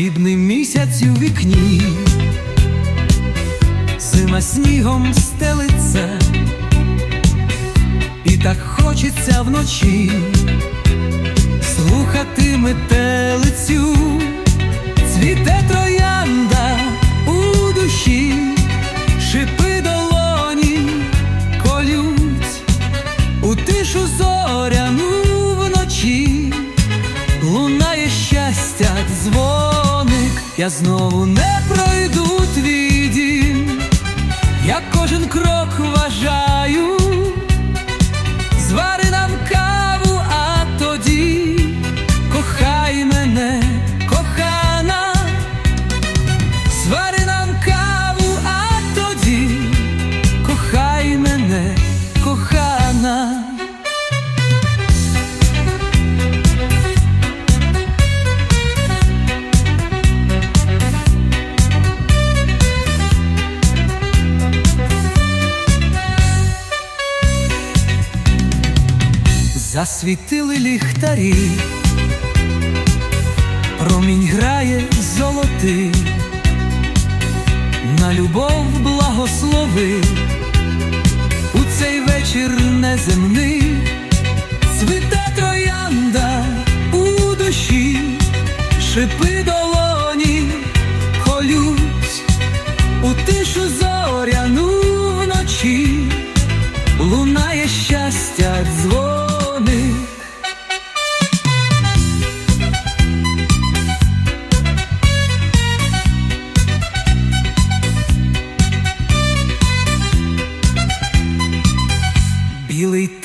Срібний місяць у вікні, зима снігом стелиться, і так хочеться вночі. Слухати метелицю, цвіте троянда у душі, шипи долоні колють. У тишу зоряну вночі я знову не пройду твій дім, Засвітили ліхтарі, промінь грає золотий, на любов благослови, у цей вечір неземний, цвіте троянда у душі, шипи долоні колють, у тишу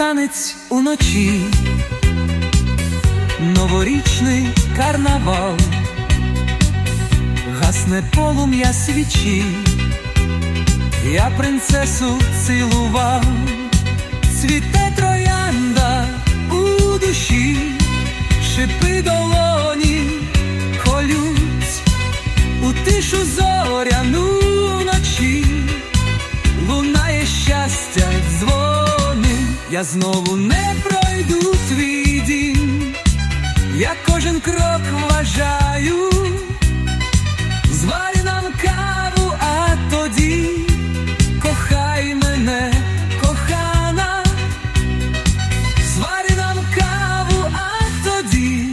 танець уночі, новорічний карнавал, гасне полум'я свічі, я принцесу цілував, цвіте троянда у душі, шипи долоні я знову не пройду твій дім, я кожен крок вважаю, зварі нам каву, а тоді кохай мене, кохана, зварі нам каву, а тоді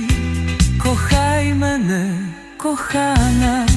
кохай мене, кохана.